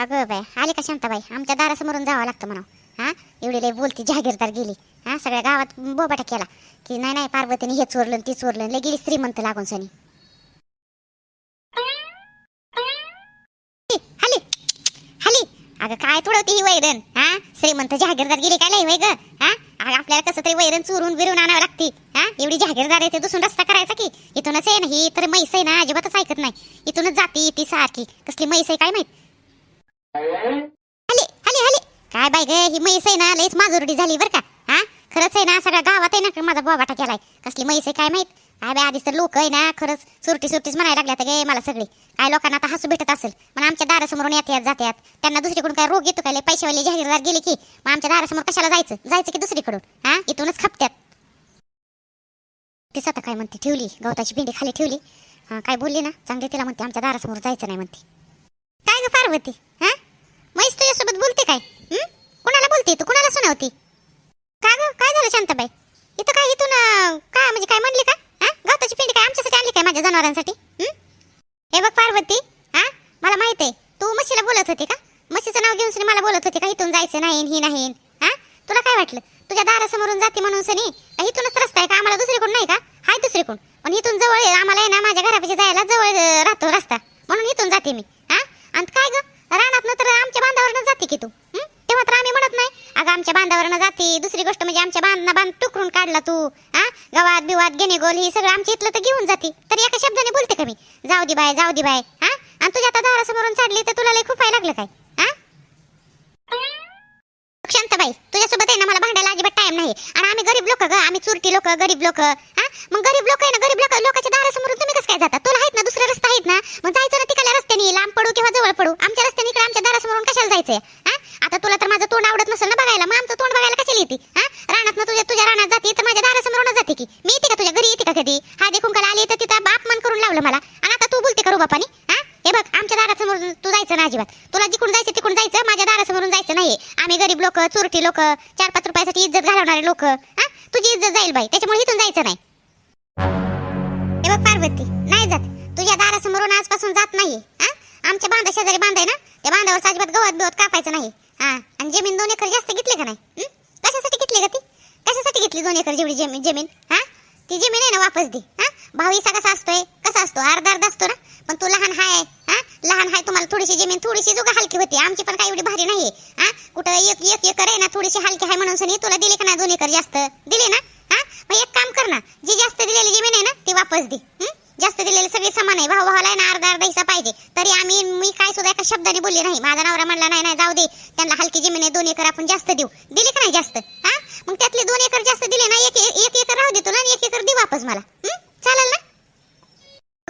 अगं बाय आली का शांताबाई? आमच्या दारासमोरून जावं लागतं म्हणा हा? एवढी लय बोलती जहागीरदार गेली. हां? सगळ्या गावात बोबाटा केला. की नाही नाही पार्वतीने हे चोरलं ती चोरलं लय गेली श्रीमंत लागून सनी. हली हली अगं काय तुडवते ही वैरण? हा? श्रीमंत जहागीरदार गेली काय नाही वय ग? हा? अगं आपल्याला कसं तरी वैरण चोरून बिरून आणावं लागते. हा? एवढी जहागीरदार आहे ते दुसरून रस्ता करायचा की. इथूनच आहे ना ही तर मैस आहे ना अजिबातच ऐकत नाही. इथूनच जाती ती सारखी. कसली मैस आहे काय माहीत? हले हले हले. काय बाय ग ही म्हैस आहे ना लईच माजुरडी झाली बरं का? हा? खरंच आहे ना सगळ्या गावात आहे ना माझा बोबाटा केलाय. कसली म्हैस आहे काय माहीत? काय बाय आधीच तर लोक आहे ना खरंच सुरटी सुरटीच म्हणायला लागल्यात गे मला सगळी. काय लोकांना आता हसू भेटत असेल. पण आमच्या दारासमोरून येतात जातात त्यांना दुसरीकडून काय रोग येतो काय? पैशावाले जाहीरदार गेले की मग आमच्या दारासमोर कशाला जायचं? जायचं की दुसरीकडून हा? इथूनच खपत्यात. तीच आता काय म्हणते? ठेवली गवताची पिंडी खाली ठेवली. हा, काय बोलली ना? चांगली तिला म्हणते आमच्या दारासमोर जायचं नाही म्हणते. काय ग पार्वती? हा? मैस तुझ्यासोबत बोलते काय? हं? कोणाला बोलते तू? कोणाला सुनावती? का ग? काय झालं शांताबाई? इथं काय इथून अं, काय म्हणजे काय म्हणली का? हा? गवताची पिंडी काय आमच्यासाठी आणली काय माझ्या जनावरांसाठी? हं? हे बघ पार्वती हा? मला माहीत आहे. तू म्हशीला बोलत होती का? म्हशीचं नाव घेऊन सनी मला बोलत होती का? इथून जायचं नाही ही नाही. हा? तुला काय वाटलं? तुझ्या दारासमोरून जाते म्हणून सनी? का इथूनच रस्ता आहे का? आम्हाला दुसरीकडून नाही का? हाय दुसरीकडून. पण इथून जवळ आहे आम्हाला आहे ना माझ्या घरापाशी जायला जवळ अं, राहतो रस्ता. म्हणून इथून जाते मी. आणि काय ग? रानात तर आमच्या बांधावरनं जाते की तू तेव्हा तर आम्ही म्हणत नाही. अगं आमच्या बांधावरनं जाते. दुसरी गोष्ट म्हणजे आमच्या बांधना बांध टुकरून काढला तू हा? गवात बिवात गेणे गोल ही सगळं आमच्या इथलं तर घेऊन जाते. तर एका शब्दाने बोलते का मी? जाऊ दे बाय जाऊ दे बाय हा? आणि तुझ्या आता दारासमोरून चाडली तर तुला लय खूप लागलं काय हा? शांताबाई तुझ्यासोबत आहे ना मला भांडायला अजिबात टाइम नाही. आणि आम्ही गरीब लोक ग आम्ही चुरटी लोक गरीब लोक हा? मग गरीब लोक आहे ना गरीब लोक लोकांच्या दारासमोरून तुम्ही कसं काय जाता तुला आहेत ना दुसरे रस्ते आहेत ना मग जायचं ना तिकडल्या रस्त्याने लांब पडू किंवा जवळ पडू आमच्या रस्त्याने इकडे आमच्या दारासमोरून कशाला जायचंय हा आता तुला तर माझं तोंड आवडत नसेल ना बघायला मग आमचं तोंड बघायला कशाला येते हा रानात ना तुझ्या तुझ्या रानात जाते तर माझ्या दारासमोरून जाते की मी येते का तुझ्या घरी येते का कधी हा देखून काल आली तर तिथं बाप मन करून लावलं मला आणि आता तू बोलते का रुबापानी हा हे बघ आमच्या दारासमोर तू जायचं ना अजिबात तुला जिकडून जायचं तिकडून जायचं माझ्या दारासमोरून जायचं नाही आम्ही गरीब लोक चोरटी लोक चार पाच रुपयासाठी इज्जत घालवणारे लोक. हा? तुझी इज्जत जाईल बाई त्याच्यामुळे इथून जायचं नाही. हे बघ पार्वती नाही जात. तुझ्या दारासमोरून आजपासून जात नाही आमच्या बांधा शेजारी बांधाय ना? त्या बांधावर अजिबात गवत बिवत कापायचं नाही. हा? आणि जमीन दोन एकर जास्त घेतली का नाही? कशासाठी घेतली का ती? कशासाठी घेतली दोन एकर जेवढी जमीन जमीन? हा? ती जमीन आहे ना वापस दे. हा? भाऊ कसा असतोय कसा असतो? अर्धा अर्धा असतो ना? पण तू लहान हाय. लहान हाय तुम्हाला थोडीशी जमीन थोडीशी जुगा हलकी होती. आमची पण काही एवढी भारी नाही हा कुठं एक एक एकर आहे ना थोडीशी हलकी आहे म्हणून सनी तुला दिली का नाही दोन एकर जास्त? दिले ना? हा मग एक काम कर ना जी जास्त दिलेली जमीन आहे ना ती वापस दे. जास्त दिलेली सगळी समान आहे. भाऊ भावाला ना अर्धा अर्धा हिस्सा पाहिजे. तरी आम्ही मी काय सुद्धा एका शब्दाने बोलली नाही. माझा नवरा म्हणला नाही नाही जाऊ दे. त्यांना हलकी जमीन आहे दोन एकर आपण जास्त देऊ. दिली का नाही जास्त? हा मग त्यातले दोन एकर जास्त दिले ना एक एक एकर राहू दे तुला आणि एक एकर दे वापस मला. चालेल ना?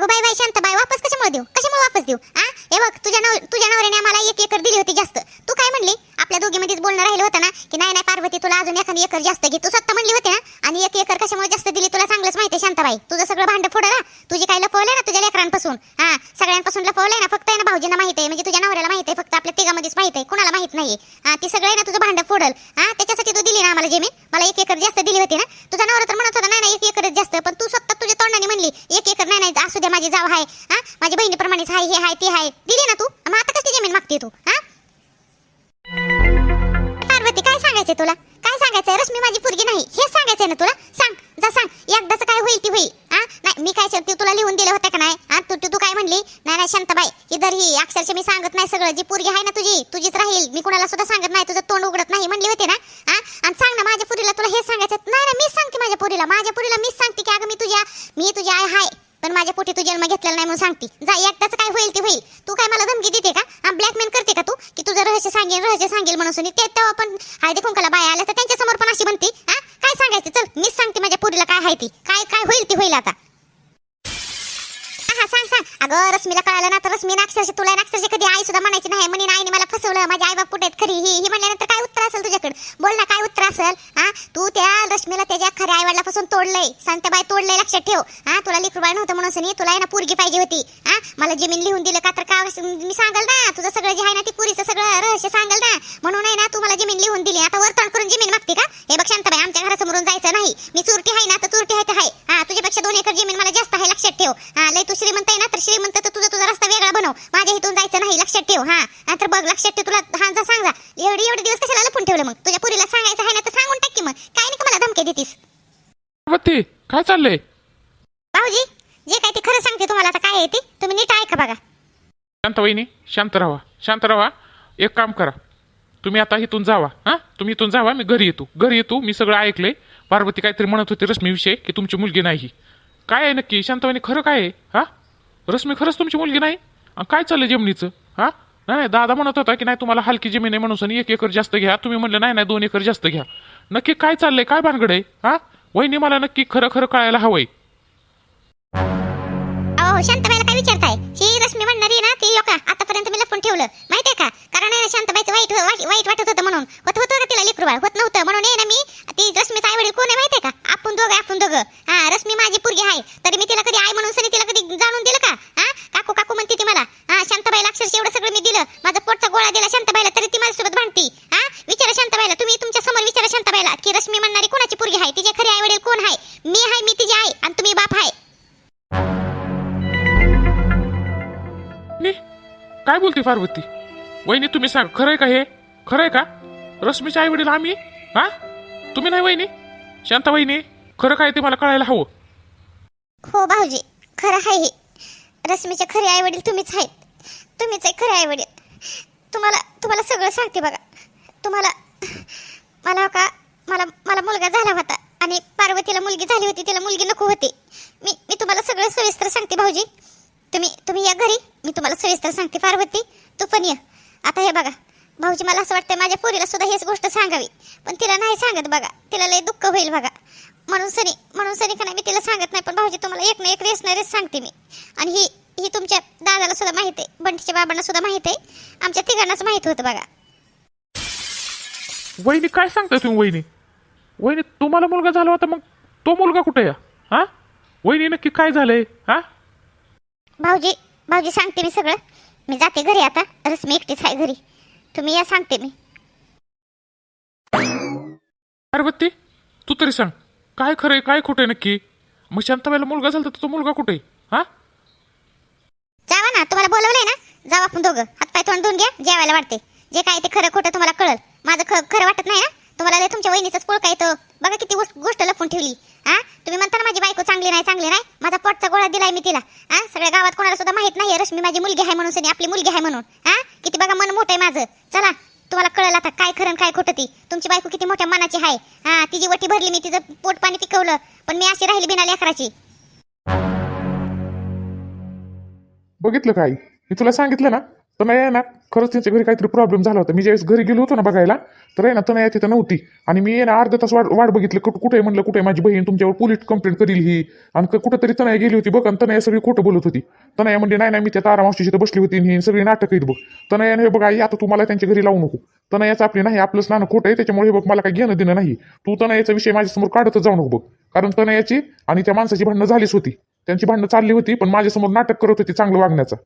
बाय बाई बाई शांत बाय वापस कशामुळे देऊ? कशामुळे वापस देऊ? हा हे बघ तुझ्या नव तुझ्या नवऱ्याने आम्हाला एक एकर दिली होती जास्त. तू काय म्हणली? आपल्या दोघीमध्येच बोलणं राहिलं होतं ना की नाही नाही पार्वती तुला अजून एखादी एकर जास्त घे. तू स्वतः म्हणली होती ना आणि एक एकर कशामुळे जास्त दिली? तुला चांगलंच माहिती आहे शांताबाई तुझं सगळं भांडं फोडलं तुझी काय लपवलंय ना तुझ्या लेकरांपासून? हा सगळ्यांपासून लपवलंय ना? फक्त आहे ना भाऊजींना माहिती आहे म्हणजे तुझ्या नवऱ्याला माहिती आहे फक्त आपल्या तिघामध्येच माहिती आहे कुणाला माहीत नाही हा ती सगळं ना तुझं भांडं फोडल. हा त्याच्यासाठी तू दिली ना आम्हाला जमीन? मला एक एकर जास्त दिली होती ना? तुझा नवरा तर म्हणत होता नाही नाही एक एकरच जास्त. पण तू स्वतः तुझ्या तोंडाने म्हणली एक एकर नाही नाही असू द्या माझी जाव आहे हा? माझ्या बहिणीप्रमाणेच हाय हे हाय ते हाय. दिली ना तू? मग आता कसली जमीन मागते तू हा? पार्वती काय सांगायचंय तुला? काय सांगायचंय? रश्मी माझी पुरगी नाही. हे सांगायचंय ना तुला? सांग जा सांग. एकदाच काय होईल ती होईल हा? नाही मी काय सांगते तुला लिहून दिलं होतं का नाही? हा तू तू काय म्हणली? नाही नाही शांताबाई इधर ही अक्षरशः मी सांगत नाही सगळं. जी पुरगी आहे ना तुझी तुझीच राहील. मी कुणाला सुद्धा सांगत नाही तुझं तोंड उघडत नाही म्हणली होती ना? हा? आणि सांग ना माझ्या पुरीला तुला हे सांगायचं नाही ना मीच सांगते माझ्या पुरीला. माझ्या पुरीला मीच सांगते की अगं मी तुझ्या मी तुझी आई हाय. पण माझ्या पोटी तू जन्म घेतलेला नाही म्हणून सांगते. जा एकदाच काय होईल ते होईल. तू काय मला धमकी देते का? ब्लॅकमेल करते का तू? की तुझं रहस्य सांगेल रहस्य सांगेल म्हणून सुनी ते तेव्हा पण हळदी कुंकाला बाया आल्या तर त्यांच्यासमोर पण अशी म्हणते हा काय सांगायचं? चल मीच सांगते माझ्या पोरीला काय आहे ती. काय काय होईल ती होईल आता. हा सांग सांग. अगं रश्मीला कळालं ना तर रश्मी अक्षरशः तुला ना कधी आई सुद्धा म्हणायची नाही. म्हणे आईने मला फसवलं. माझ्या आई बाप कुठे आहेत? खरी ही ही म्हणल्यानंतर उत्तर असेल तुझ्याकडे. बोल ना काय उत्तर असेल? हा तू त्या रश्मीला त्याच्या खऱ्या आई वडिलापासून तोडलंय. संतबाई तोडलंय लक्षात ठेव. हा तुला लिखूबाई नव्हतं म्हणून सनी तुला आहे ना पोरगी पाहिजे होती. हा मला जमीन लिहून दिलं का तर का मी सांगाल ना तुझं सगळं जे आहे ना ती पुरीचं सगळं रहस्य सांगाल ना. म्हणून आहे ना तू मला जमीन लिहून दिली. आता वर करून जमीन मागते का? हे बघ शांताबाई आमच्या घरासमोरून जायचं नाही. मी चुरटी आहे ना तर चुरटी आहे तर आहे. हा तुझ्यापेक्षा दोन एकर जमीन मला जास्त आहे लक्षात ठेव. हा लय तू श्रीमंत आहे ना तर श्रीमंत तर तुझा तुझा रस्ता वेगळा बनव. माझ्या इथून जायचं नाही लक्षात ठेव. हा तर बघ लक्षात ठेव. तुला हा जा सांग जा. एवढे एवढे दिवस कशाला लपून ठेवलं मग. तुझ्या पुरीला सांगायचं आहे ना तर सांगून टाक की मग. काय नाही का मला धमकी देतीस? काय चाललंय? भाऊजी जे काय ते खरं सांगते तुम्हाला आता काय आहे ते तुम्ही नीट ऐका बघा. शांत वहिनी शांत राहा शांत राहा. एक काम करा. तुम्ही आता इथून जावा हां? तुम्ही इथून जावा मी घरी येतो. घरी येतो मी सगळं ऐकलंय. पार्वती काहीतरी म्हणत होती रश्मीविषयी की तुमची मुलगी नाही काय आहे नक्की? शांतवहिनी खरं काय आहे? हां? रश्मी खरंच तुमची मुलगी नाही? काय चाललं जमिनीचं हां? नाही दादा म्हणत होता की नाही तुम्हाला हलकी जमीन आहे म्हणून एक एकर जास्त घ्या. तुम्ही म्हणलं नाही नाही दोन एकर जास्त घ्या. नक्की काय चाललंय? काय भानगड आहे? हा? वहिनी मला नक्की खरं खरं कळायला हवंय. अहो शांतबाईला काय विचारताय? ही रश्मी म्हणणारी ना ती लोक आतापर्यंत मी लपून ठेवलं. माहितीये का? कारण आहे ना शांतबाईचं वाईट वाईट- वाईट वाटत होतं म्हणून. होत होतं का तिला लेकरू बाळ? होत नव्हतं म्हणून आहे ना मी. ती रश्मीचा आई वडील कोण आहे माहितीये का? आपण दोघं आपण दोघं. काय पार्वती वहिनी तुम्ही सांग खरंय का हे? खरंय का? रश्मीचे आई वडील आम्ही? हा? तुम्ही नाही वहिनी? शांता वहिनी खरं काय ते मला कळायला हवं. हो भाऊजी खरं आहे हे. रश्मीचे खरे आई वडील तुम्हीच आहेत. तुम्हीच आहे खरे आई वडील तुम्हाला तुम्हाला सगळं सांगते बघा. तुम्हाला मला हो का मला मला मुलगा झाला होता आणि पार्वतीला मुलगी झाली होती तिला मुलगी नको होती. मी मी तुम्हाला सगळं सविस्तर सांगते भाऊजी. तुम्ही तुम्ही या घरी. मी तुम्हाला सविस्तर सांगते पार्वती तू पण ये. आता हे बघा. भाऊजी मला असं वाटतं माझ्या पोरीला सुद्धा हीच गोष्ट सांगावी. पण तिला नाही सांगत बघा. तिला लय दुःख होईल बघा. म्हणून सनी म्हणून सनी का नाही मी तिला सांगत नाही पण भाऊजी तुम्हाला एक ना एक रेस रेस सांगते मी. आणि ही ही तुमच्या दादाला सुद्धा माहीत आहे. बंटीच्या बाबांना सुद्धा माहीत आहे. आमच्या तिघांनाच माहीत होतं बघा. वहिनी काय सांगताय तुम्ही वहिनी? वहिनी तुम्हाला मुलगा झाला होता मग तो मुलगा कुठे या हा? वहिनी नक्की काय झालंय? हा? भाऊजी भाऊजी सांगते मी सगळं. मी जाते घरी आता. रश्मी एकटीच आहे घरी. तुम्ही या सांगते मी. पार्वती तू तरी सांग. काय खरंय काय खोटंय नक्की? मग शांताबाईला मुलगा झाला तर तो मुलगा कुठे हा? जावा ना तुम्हाला बोलवलंय ना? जावा आपण दोघं. हातपाय तोंड धुवून घ्या जेवायला वाटते जे काय ते खरं खोटं तुम्हाला कळल. माझं ख खरं वाटत नाही ना? तुम्हाला लय तुमच्या वहिनीचाच पोळका येतो. बघा किती गोष्ट गोष्ट लपून ठेवली. हा तुम्ही म्हणता ना माझी बायको चांगली नाही चांगली नाही. माझा पोटचा गोळा दिलाय मी तिला. हा सगळ्या गावात कोणाला सुद्धा माहीत नाही रश्मी माझी मुलगी आहे म्हणून सनी आपली मुलगी आहे म्हणून. हा किती बघा मन मोठं आहे माझं. चला तुम्हाला कळलं आता काय खरं काय खोटं ती. तुमची बायको किती मोठ्या मनाची आहे. हा तिची वटी भरली मी तिचं पोट पाणी पिकवलं. पण मी अशी राहिली बिना लेकराची. बघितलं काय मी तुला सांगितलं ना तर नाही आहे ना खरंच त्यांच्या घरी काहीतरी प्रॉब्लेम झाला होता. मी ज्यावेळेस घरी गेलो होतो ना बघायला तर आहे ना तर नाही तिथं नव्हती. आणि मी आहे ना अर्धा तास वाट वाट बघितलं. कुठं कुठे म्हणलं कुठे माझी बहीण तुमच्यावर पोलीस कंप्लेंट करील ही? आणि क- कुठंतरी तनया गेली होती बघ आणि तनया सगळी खोटं बोलत होती. तनया म्हणजे नाही नाही मी त्या तारा तिथं तर बसली होती आणि ही सगळी नाटक आहेत बघ. तनयाने हे बघ आई आता तुम्हाला त्यांच्या घरी लावू नको. तनयाचं आपली नाही आपलंच नाणं खोटं आहे त्याच्यामुळे हे बघ मला काही घेणं देणं नाही. तू तनयाचा विषय माझ्यासमोर काढतच जाऊ नको बघ. कारण तनयाची आणि त्या माणसाची भांडणं झालीच होती. त्यांची भांडणं चालली होती पण माझ्यासमोर नाटक करत होती चांगलं वागण्याचं.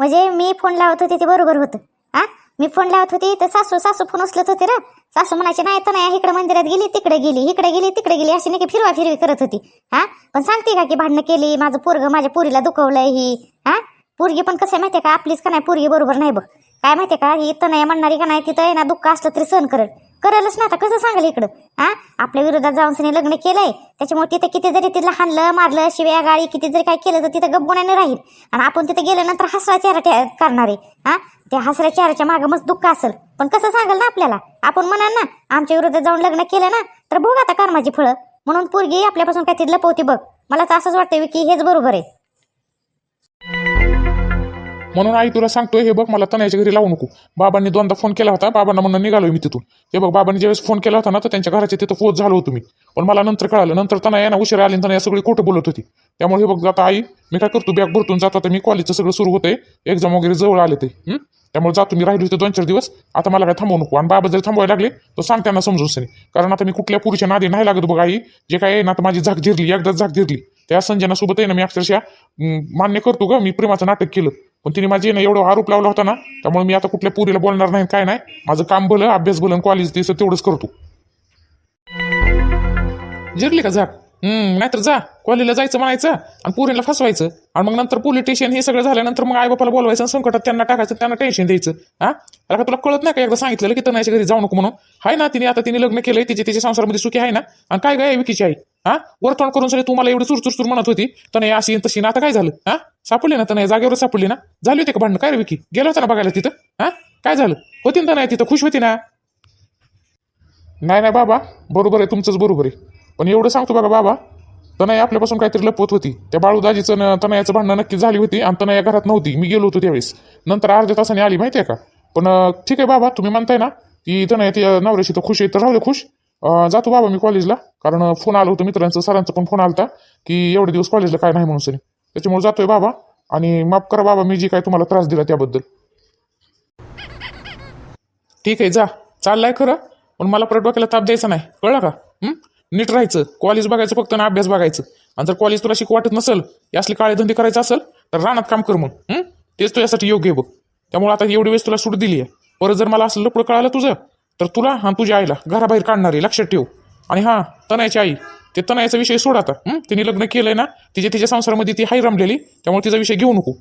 म्हणजे मी फोन लावत होते ते बरोबर होतं. हा मी फोन लावत होती तर सासू सासू फोन उचलत होते ना. सासू म्हणायचे नाही तर नाही इकडे मंदिरात गेली तिकडे गेली इकडे गेली तिकडे गेली अशी नाही की फिरवा फिरवी करत होती. हा पण सांगते का की भांडणं केली माझं पोरग माझ्या पोरीला दुखवलंय ही. हा पोरगी पण कसं आहे माहितीये का? आपलीच का नाही पोरगी बरोबर नाही बघ. काय माहितीये का? ही इथं नाही म्हणणारी का नाही तिथं आहे ना दुःख असलं तरी सहन करेल. करेलच ना आता. कसं सांगेल इकडं? हा आपल्या विरोधात जाऊन सनी लग्न केलंय. त्याच्यामुळे तिथं किती जरी तिला हाणलं मारलं शिव्या गाळी किती जरी काय केलं तर तिथं गप्पुण्याने राहील. आणि आपण तिथं गेल्यानंतर हसरा चेहरा करणार. आहे हा त्या हसऱ्या चेहऱ्याच्या मागं मस्त दुःख असेल. पण कसं सांगाल ना आपल्याला? आपण म्हणाल ना आमच्या विरोधात जाऊन लग्न केलं ना तर बघ आता कर्माची फळं. म्हणून पोरगी आपल्यापासून काहीतरी लपवती बघ. मला तर असंच वाटतं की हेच बरोबर आहे. म्हणून आई तुला सांगतोय हे बघ मला तनयाच्या घरी लावू नको. बाबांनी दोनदा फोन केला होता बाबांना म्हणून निघालोय मी तिथून. हे बघ बाबांनी ज्यावेळेस फोन केला होता ना तर त्यांच्या घराच्या तिथं पोच झालो होतो मी. पण मला नंतर कळालं नंतर तनया ना उशीर आली आणि या सगळी खोटं बोलत होती. त्यामुळे हे बघ आता आई मी काय करतो बॅग भरतून जाता तर मी कॉलेजचं सगळं सुरू होतंय. एक्झाम वगैरे जवळ आले ते त्यामुळे जातो मी राहिलो होते दोन चार दिवस. आता मला काय थांबवू नको. आणि बाबा जर थांबवायला लागले तर सांग त्यांना समजून सनी. कारण आता मी कुठल्या पुरुषा नादी नाही लागत बघ आई. जे काय आहे ना आता माझी झाक जिरली एकदाच झाक झिरली. त्या संजनासोबत आहे ना मी अक्षरशः मान्य करतो ग मी प्रेमाचं नाटक केलं. पण तिने माझी ना एवढा आरोप लावला होता ना त्यामुळे मी आता कुठल्या पुरीला बोलणार नाही काय नाही. माझं काम भलं अभ्यास भलं कॉलेज ते तेवढंच करतो. जिरली का झाक? हम्म नाहीतर जा. कॉलेजला जायचं म्हणायचं आणि पोरीला फसवायचं. आणि मग नंतर पोलीस स्टेशन हे सगळं झाल्यानंतर मग आई बापाला बोलवायचं आणि संकटात त्यांना टाकायचं त्यांना टेन्शन द्यायचं. हा? अरे का तुला कळत नाही का? एकदा सांगितलं की तनयाच्या घरी जाऊ नको म्हणून. हाय ना तिने आता तिने लग्न केलंय तिचे तिच्या संसारामध्ये सुखी आहे ना? आणि काय काय विकीची आई? हा? वरतोंड करून सगळे तुम्हाला एवढं चुरचुर चुर म्हणत होती. तनय अशी तशी. ना आता काय झालं? हा? सापडली ना तनय जागेवर सापडली ना? झाली होती का भांडणं? काय रे विकी? गेलो होता ना बघायला तिथं? हा? काय झालं? होती ना नाही तिथं? खुश होती ना? नाही नाही बाबा. बरोबर आहे तुमचंच बरोबर आहे. पण एवढं सांगतो बघा बाबा? तनया आपल्यापासून काहीतरी लपवत होती. त्या बाळूदाजीचं न तनयाचं भांडणं नक्की झाली होती आणि तनया घरात नव्हती. मी गेलो होतो त्यावेळेस. नंतर अर्ध्या तासाने आली माहिती आहे का? पण ठीक आहे बाबा तुम्ही म्हणताय ना की तनया ती नवऱ्याशी तर खुश आहे तर राहू खुश. जातो बाबा मी कॉलेजला कारण फोन आलं होतं मित्रांचं सरांचा पण फोन आला होता की एवढे दिवस कॉलेजला काय नाही म्हणून सनी त्याच्यामुळे जातोय बाबा आणि माफ करा बाबा मी जी काय तुम्हाला त्रास दिला त्याबद्दल. ठीक आहे जा. चाललाय खरं पण मला परत डोक्याला ताप द्यायचा नाही. कळलं का? नीट राहायचं. कॉलेज बघायचं फक्त ना अभ्यास बघायचं. आणि जर कॉलेज तुला शिक वाटत नसेल हे असले काळे धंदे करायचे असेल तर रानात काम कर मग. तेच तुझ्यासाठी योग्य आहे बघ. त्यामुळे आता एवढी वेळेस तुला सूट दिली आहे परत जर मला असं लपड कळालं तुझं तर तुला हा तुझ्या आईला घराबाहेर काढणार आहे लक्षात ठेव. आणि हां तनयाची आई ते तनयाचा विषय सोड आता. तिने लग्न केलंय ना तिच्या तिच्या संसारामध्ये ती हाय रमलेली त्यामुळे तिचा विषय घेऊ नको.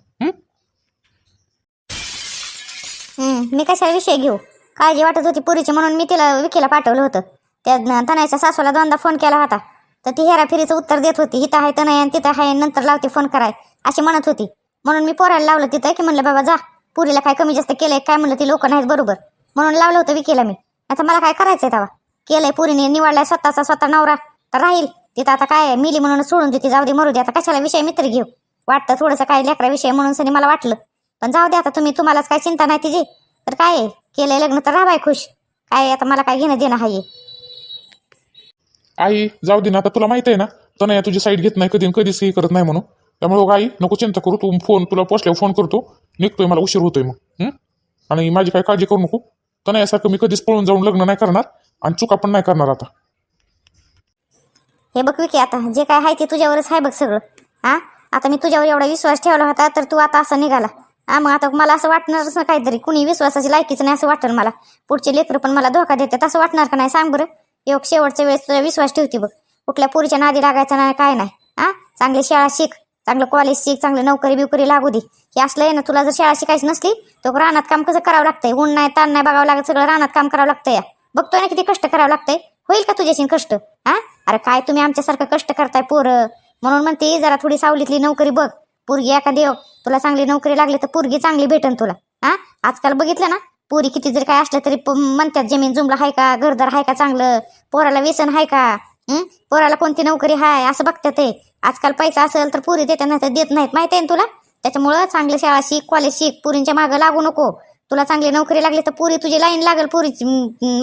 मी कशा विषय घेऊ? काळजी वाटत होती पुरीची म्हणून मी तिला विकीला पाठवलं होतं. त्या न- तनयाच्या सासूला दोनदा फोन केला होता. तर ती हेराफेरीचं उत्तर देत होती इथं आहे तनय आणि तिथं आहे नंतर लावते फोन कराय अशी म्हणत होती. म्हणून मी पोरायला लावलं तिथं की म्हणलं बाबा जा. पुरीला काय कमी जास्त केलंय काय म्हणलं ती लोक नाहीत बरोबर. म्हणून लावलं होतं विकेला मी. आता मला काय करायचंय तेव्हा? केलंय पुरीने निवडलाय स्वतःचा स्वतः नवरा. तर राहील. तिथं आता काय आहे, मिली म्हणून सोडून देते जाऊ दे मरू दे. आता कशाला विषय मित्र घेऊ? वाटतं थोडंसं काय लेकरा विषय म्हणून सनी मला वाटलं. पण जाऊ दे आता तुम्ही तुम्हालाच काय चिंता नाही तिची? तर काय आहे, केलंय लग्न तर राहाय खुश. काय आता मला काय घेणं देणं हाय? आई जाऊ दे ना आता तुला माहीत आहे ना तनया तुझी साईड घेत नाही कधी न कधीच काही करत नाही म्हणून. त्यामुळे बघ आई नको चिंता करू तू फोन तुला पोचल्यावर फोन करतो. निघतोय मला उशीर होतोय मग. आणि माझी काय काळजी करू नको. तनयासारखं मी कधीच पळून जाऊन लग्न नाही करणार आणि चुका पण नाही करणार आता. हे बघ विकी आता जे काय आहे ते तुझ्यावरच आहे बघ सगळं. हा आता मी तुझ्यावर एवढा विश्वास ठेवला होता तर तू आता असं निघाला. हा मग आता मला असं वाटणारच ना काहीतरी. कुणी विश्वासाची लायकीच नाही असं वाटलं मला. पुढचे लेकरं पण मला धोका देतात असं वाटणार का नाही? सांग बरं. योग शेवटच्या वेळेस तुला विश्वास ठेवते बघ. कुठल्या पुरीच्या नादी लागायचा नाही काय नाही. हा? चांगली शाळा शिक चांगलं कॉलेज शिक चांगलं नोकरी बिवकरी लागू दे. हे असलं आहे ना तुला जर शाळा शिकायची नसली तर रानात काम कसं करावं लागतंय? ऊन नाही ताण नाही बघावं लागत सगळं रानात काम करावं लागतंय या. बघतोय ना किती कष्ट करावं लागतंय? होईल का तुझ्याशी कष्ट? हा? अरे काय तुम्ही आमच्यासारखं कष्ट करताय पोरं? म्हणून म्हणते जरा थोडी सावलीतली नोकरी बघ. पोरगी एखादी तुला चांगली नोकरी लागली तर पोरगी चांगली भेटन तुला. हा? आजकाल बघितलं ना? पोरी किती जर काय असलं तरी म्हणतात जमीन जुमला हाय का घरदार आहे का चांगलं पोराला व्यसन आहे का पोराला कोणती नोकरी हाय असं बघतात ते. आजकाल पैसा असेल तर पुरी देतात नाही तर देत नाहीत. माहिती आहे ना तुला? त्याच्यामुळं चांगली शाळा शिक कॉलेज शिक पुरींच्या मागं लागू नको. तुला चांगली नोकरी लागली तर पुरी तुझी लाईन लागेल पुरीची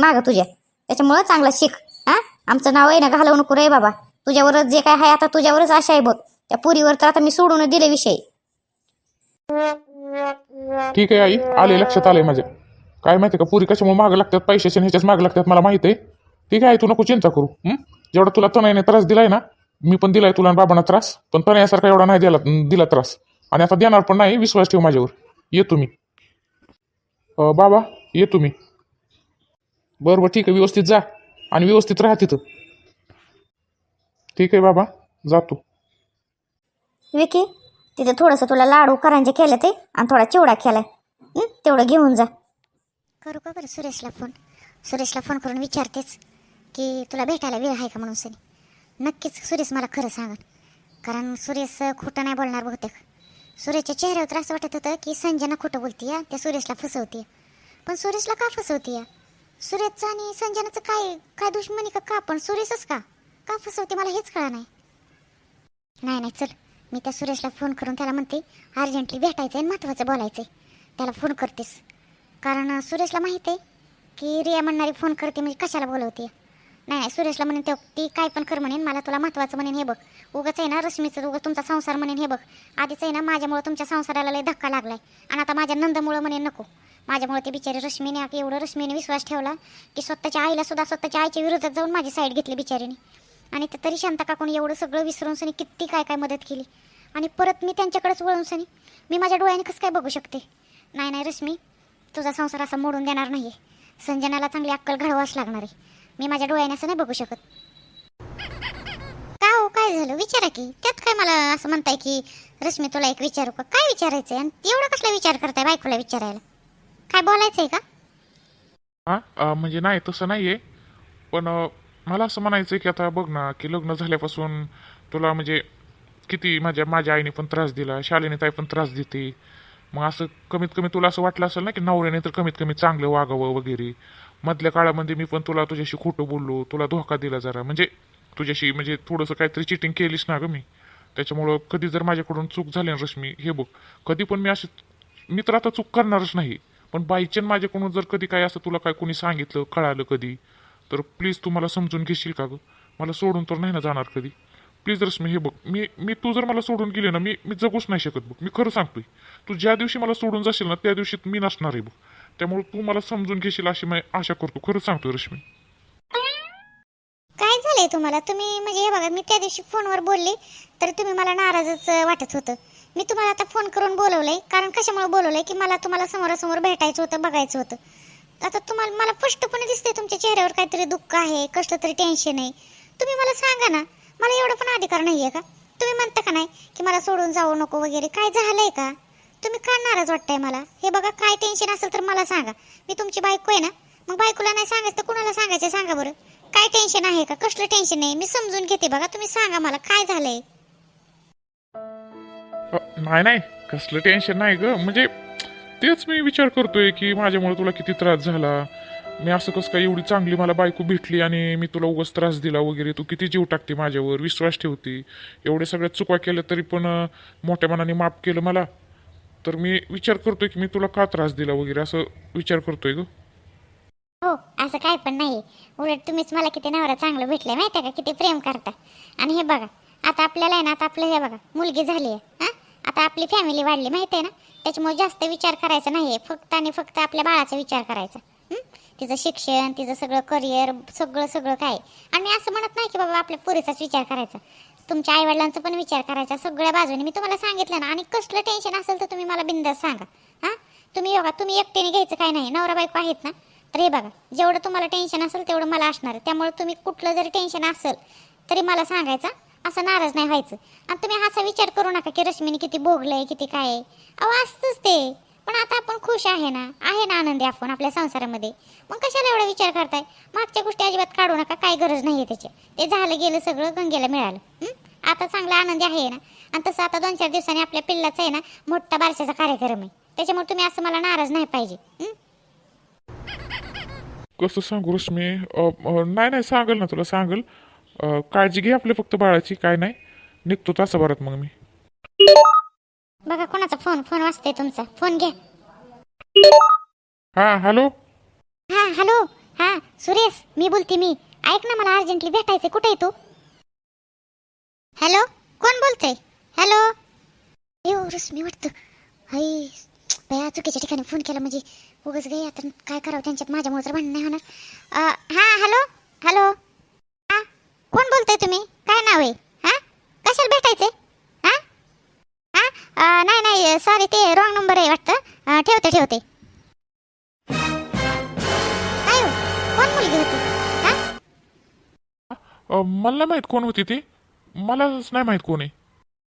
मागं तुझ्या. त्याच्यामुळं चांगलं शिक हा? आमचं नाव आहे ना घालवू नको रे बाबा. तुझ्यावरच जे काय आहे आता तुझ्यावरच आशा आहे बघ. त्या पुरीवर तर आता मी सोडून दिले विषय. ठीक आहे आई आले लक्षात आले माझ्या. काय माहिती का पुरी कशामुळे मागं लागतात पैशाच्या ह्याच्याच मागं लागतात मला माहिती आहे. ठीक आहे तू नको चिंता करू जेवढा तुला तनयाने त्रास दिलाय ना मी पण दिलाय तुला बाबांना त्रास पण तनयासारखा एवढा नाही दिला दिला त्रास. आणि आता देणार पण नाही विश्वास ठेव माझ्यावर. येतो मी बाबा येतो मी बरं बरं ठीक आहे व्यवस्थित जा. आणि व्यवस्थित राहा तिथं. ठीक आहे बाबा जातो. विकी तिथे थोडंसं तुला लाडू करांचे केले ते आणि थोडा चिवडा केलाय तेवढं घेऊन जा. करू का बरं सुरेशला फोन सुरेशला फोन करून विचारतेच की तुला भेटायला वेळ आहे का म्हणून सनी? नक्कीच सुरेश मला खरं सांगन कारण सुरेश खोटं नाही बोलणार बहुतेक. सुरेशच्या चेहऱ्यावर असं वाटत होतं की संजना खोटं बोलतीय त्या सुरेशला फसवते पण सुरेशला का फसवतीय? सुरेशचं आणि संजनाचं काय काय दुश्मनी का का? पण सुरेशच का? का फसवते मला हेच कळा नाही. नाही नाही चल. मी त्या सुरेशला फोन करून त्याला म्हणते अर्जंटली भेटायचं आहे महत्त्वाचं बोलायचं आहे त्याला फोन करतेस. कारण सुरेशला माहीत आहे की रिया म्हणणारी फोन करते म्हणजे कशाला बोलवते? नाही नाही सुरेशला म्हणेन ते ती काय पण कर म्हणेन मला तुला महत्त्वाचं म्हणेन हे बघ. उगाच आहे ना रश्मीचं उगं तुमचा संसार म्हणेन हे बघ. आधीच आहे ना माझ्यामुळं तुमच्या संसाराला लय धक्का लागलाय. आणि आता माझ्या नंदमुळं म्हणेन नको. माझ्यामुळे ते बिचारी रश्मीने एवढं रश्मीने विश्वास ठेवला की स्वतःच्या आईला सुद्धा स्वतःच्या आईच्या विरोधात जाऊन माझी साईड घेतली बिचारीने. आणि ते तरी शांता काकून एवढं सगळं विसरून सनी किती काय काय मदत केली. आणि परत मी त्यांच्याकडेच वळून सनी मी माझ्या डोळ्याने कसं काय बघू शकते? नाही नाही रश्मी तुझा संसार असा मोडून देणार नाही संजनाला चांगली अक्कल घडवाच लागणार आहे. मी माझ्या डोळ्याने असं नाही बघू शकत. का हो काय झालं? विचारा की. त्यात काय मला असं म्हणताय की रश्मी तुला एक विचारू का? काय विचारायचंय? आणि एवढा कसला विचार करताय बायकोला विचारायला? काय बोलायचंय का? हा? अं, म्हणजे नाही तसं नाही आहे पण अं, मला असं म्हणायचं आहे की आता बघ ना की लग्न झाल्यापासून तुला म्हणजे किती माझ्या माझ्या आईने पण त्रास दिला शालिनी ताई पण त्रास देते. मग असं कमीत कमी तुला असं वाटलं असेल ना की नवऱ्याने तर कमीत कमी चांगलं वागावं वगैरे. मधल्या काळामध्ये मी पण तुला तुझ्याशी खोटं बोललो तुला धोका दिला जरा. म्हणजे तुझ्याशी म्हणजे थोडंसं काहीतरी चिटिंग केलीस ना ग मी. त्याच्यामुळं कधी जर माझ्याकडून चूक झाली ना रश्मी हे बघ. कधी पण मी अशी मी तर आता चूक करणारच नाही. पण बायचन माझ्याकडून जर कधी काय असं तुला काय कोणी सांगितलं कळालं कधी तर प्लीज तू मला समजून घेशील का ग? मला सोडून तर नाही ना जाणार कधी. प्लीज रश्मी हे बघ मी मी तू जर मला सोडून गेली ना मी मी जगूच नाही शकत बघ. मी खरं सांगतोय. तू ज्या दिवशी मला सोडून जाशील ना त्या दिवशी मी नसणार आहे बघ. त्यामुळे तू मला समजून घेशील अशी मी आशा करतो. खरं सांगतोय रश्मी. काय झालंय तुम्हाला? तुम्ही म्हणजे हे बघा मी त्या दिवशी फोनवर बोलले तर तुम्ही मला नाराजच वाटत होतं. मी तुम्हाला आता फोन करून बोलवलंय कारण कशामुळे बोलवलंय की मला तुम्हाला समोरासमोर भेटायचं होतं बघायचं होतं. आता तुम्हाला मला स्पष्टपणे दिसते तुमच्या चेहऱ्यावर काहीतरी दुःख आहे कष्ट तरी टेन्शन आहे. तुम्ही मला सांगा ना मला एवढं पण अधिकार नाहीये का? तुम्ही म्हणता का नाही की मला सोडून जाऊ नको वगैरे? काय झालंय का? तुम्ही का नाराज वाटताय मला? हे बघा काय टेन्शन असेल तर मला सांगा. मी तुमची बायको आहे ना? मग बायकोला नाही सांगायचं तर कुणाला सांगायचं? सांगा बरं. काय टेन्शन आहे का? कसलं टेन्शन नाही मी समजून घेते बघा. तुम्ही सांगा मला काय झालंय? नाही नाही. कसलं टेन्शन नाही ग. म्हणजे तेच मी विचार करतोय की माझ्यामुळे तुला किती त्रास झाला? मी असं कसं काय एवढी चांगली मला बायको भेटली आणि मी तुला उगाच त्रास दिला वगैरे तू किती जीव टाकते माझ्यावर विश्वास ठेवते. एवढे सगळ्या चुका केल्या तरी पण मोठ्या मनाने माफ केलं मला. तर मी विचार करतोय की मी तुला का त्रास दिला वगैरे असं विचार करतोय ग. हो असं काय पण नाही. उलट तुम्हीच मला किती नवरा चांगलं भेटलंय माहिती आहे का? किती प्रेम करता. आणि हे बघा आता आपल्याला आहे ना आता आपलं हे बघा मुलगी झाली आहे हां? आता आपली फॅमिली वाढली माहिती आहे ना? त्याच्यामुळे जास्त विचार करायचा नाही आहे फक्त आणि फक्त आपल्या बाळाचा विचार करायचा. तिचं शिक्षण तिचं सगळं करिअर सगळं सगळं काय? आणि मी असं म्हणत नाही की बाबा आपल्या पुरीचाच विचार करायचा. तुमच्या आईवडिलांचा पण विचार करायचा. सगळ्या बाजूने मी तुम्हाला सांगितलं ना. आणि कसलं टेन्शन असेल तर तुम्ही मला बिंदास सांगा. हां? तुम्ही बघा तुम्ही एकट्याने घ्यायचं काय नाही. नवरा बायको आहेत ना? तर हे बघा जेवढं तुम्हाला टेन्शन असेल तेवढं मला असणार त्यामुळे तुम्ही कुठलं जरी टेन्शन असेल तरी मला सांगायचं असं नाराज नाही व्हायचं. आणि तुम्ही असा विचार करू नका की रश्मीने किती भोगलंय किती काय आहे. अहो असतंच ते. पण आता आपण खुश आहे ना? आहे ना आनंदी आपण आपल्या संसारामध्ये? मग कशाला एवढा विचार करताय? मागच्या गोष्टी अजिबात काढू नका काय गरज नाही त्याची. ते झालं गेलं सगळं गंगेला मिळालं. आता चांगला आनंदी आहे ना? आणि तसं आता दोन चार दिवसांनी आपल्या पिल्लाचा आहे ना मोठा बारशाचा कार्यक्रम आहे. त्याच्यामुळे तुम्ही असं मला नाराज नाही पाहिजे. कसं सांगू रश्मी? नाही नाही सांगल ना तुला सांगल. काळजी घे आपली फक्त बाळाची काय नाही. निघतो तासाभरात मग मी. बघा कोणाचा फोन फोन वाजतोय तुमचा. फोन घ्या. हा हॅलो? हा हॅलो? हा सुरेश मी बोलते मी. ऐक ना मला अर्जंटली भेटायचं कुठे आहे तू? हॅलो? कोण बोलतंय? हॅलो? येऊ रश्मी वाटतं. हाय बया चुकीच्या ठिकाणी फोन केला म्हणजे उगाच गे आता काय करावं त्यांच्यात? माझ्यामुळे तर भांडण नाही होणार. अं, हा हॅलो? हॅलो? हा? कोण बोलतंय तुम्ही? काय नाव आहे? हा? कशाला भेटायचंय? नाही नाही सॉरी ते रॉंग नंबर आहे वाटतं ठेवते ठेवते काय हो? कोण मुलगी होती हा अ, मला नाही माहीत कोण होती ती मलाच नाही माहीत कोण आहे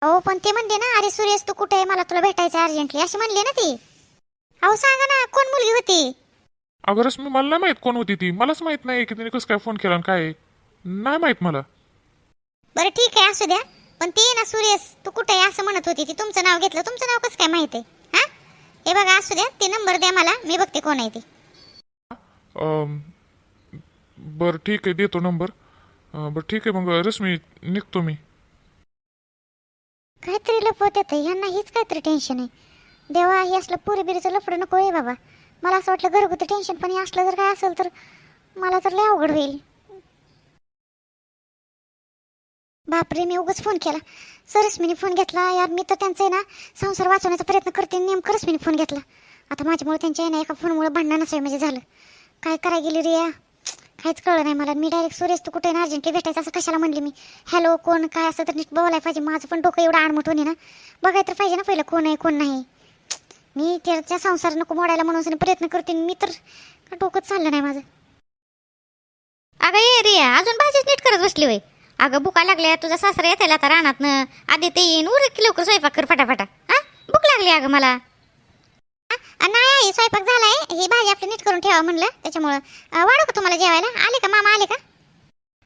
अहो पण ते म्हणले ना अरे सुरेश तू कुठे आहे मला तुला भेटायचं अर्जंटली अशी म्हणले ना ती अहो सांगा ना कोण मुलगी होती अगं रश्मी मला नाही माहीत कोण होती ती मलाच माहीत नाही की तिने कसं काय फोन केला आणि काय आहे. नाही माहीत मला बरं ठीक आहे असू द्या पण ती ना सुरेश तू कुठे आहे असं म्हणत होती ती तुमचं नाव घेतलं तुमचं नाव कसं काय माहिती आहे? हा? हे बघा असू द्या ते नंबर द्या मला मी बघते कोण आहे ती. अम, बरं ठीक आहे देतो नंबर. अं, बरं ठीक आहे मग रश्मी निघतो मी. काहीतरी लपवत येतं यांना हीच काहीतरी टेन्शन आहे. देवा हे असलं पुरी बिरीचं लफडं नको आहे बाबा. मला असं वाटलं घरगुती टेन्शन पण हे असलं जर काय असेल तर मला तर लय अवघड होईल. बापरे मी उगाच फोन केला. सरस्मीने फोन घेतला. यार मी तर त्यांचं आहे ना संसार वाचवण्याचा प्रयत्न करते नेमकं रश्मीने फोन घेतला. आता माझ्यामुळे त्यांच्या आहे ना एका फोनमुळे भांडण नसावे म्हणजे झालं. काय करायला गेली रिया काहीच कळलं नाही मला. मी डायरेक्ट सुरेश तू कुठे अर्जंटली भेटायचं असं कशाला म्हणले मी? हॅलो कोण? काय असं तर नीट बोलायला पाहिजे. माझं पण डोकं एवढं आडमट होणे ना. बघाय तर पाहिजे ना पहिलं कोण आहे कोण नाही. मी त्याच्या संसार नको मोडायला म्हणून प्रयत्न करते मी तर डोकंच चाललं नाही माझं. अगं ये रिया अजून भाजीच नीट करत बसली वय अगं भुका लागल्या तुझा सासरा येते आता रानातनं. आधी ते येईन उर की लवकर स्वयंपाक कर फटाफटा. हा? भूक लागली अगं मला. आ, नाही आई स्वयंपाक झालाय. ही भाजी आपली नीट करून ठेवा म्हणलं त्याच्यामुळं. आ, वाढू का तुम्हाला जेवायला. आले का मामा? आले का?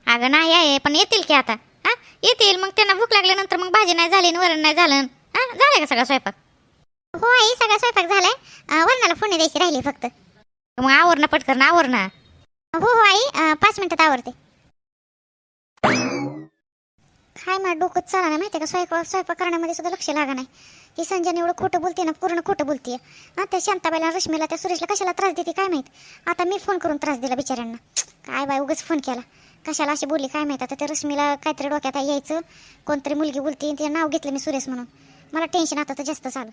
अगं नाही आहे पण येतील की आता. हा? येतील मग त्यांना भूक लागल्यानंतर मग भाजी नाही झाली आणि वरण नाही झालं. हा? झालं का सगळा स्वयंपाक? हो आई सगळा स्वयंपाक झालाय. आ, वरणाला फोडणी द्यायची राहिली फक्त. मग आवर ना पटकन आवर ना हो हो आई. पाच मिनिटात आवरते. काय मा डोकंच चाला ना माहिती का? स्वयंपाक स्वयंपाक करण्यामध्ये सुद्धा लक्ष लागा नाही. ही संजना एवढं खोटं बोलते ना पूर्ण खोटं बोलते हा त्या शांताबाईला रश्मीला त्या सुरेशला कशाला त्रास देते काय माहीत? आता मी फोन करून त्रास दिला बिचाऱ्यांना. काय बाय उगाच फोन केला. कशाला अशी बोलली काय माहीत? आता त्या रश्मीला काहीतरी डोक्यात यायचं. कोणतरी मुलगी बोलते तिचं नाव घेतलं मी सुरेश म्हणून. मला टेन्शन आता तर जास्त चालू.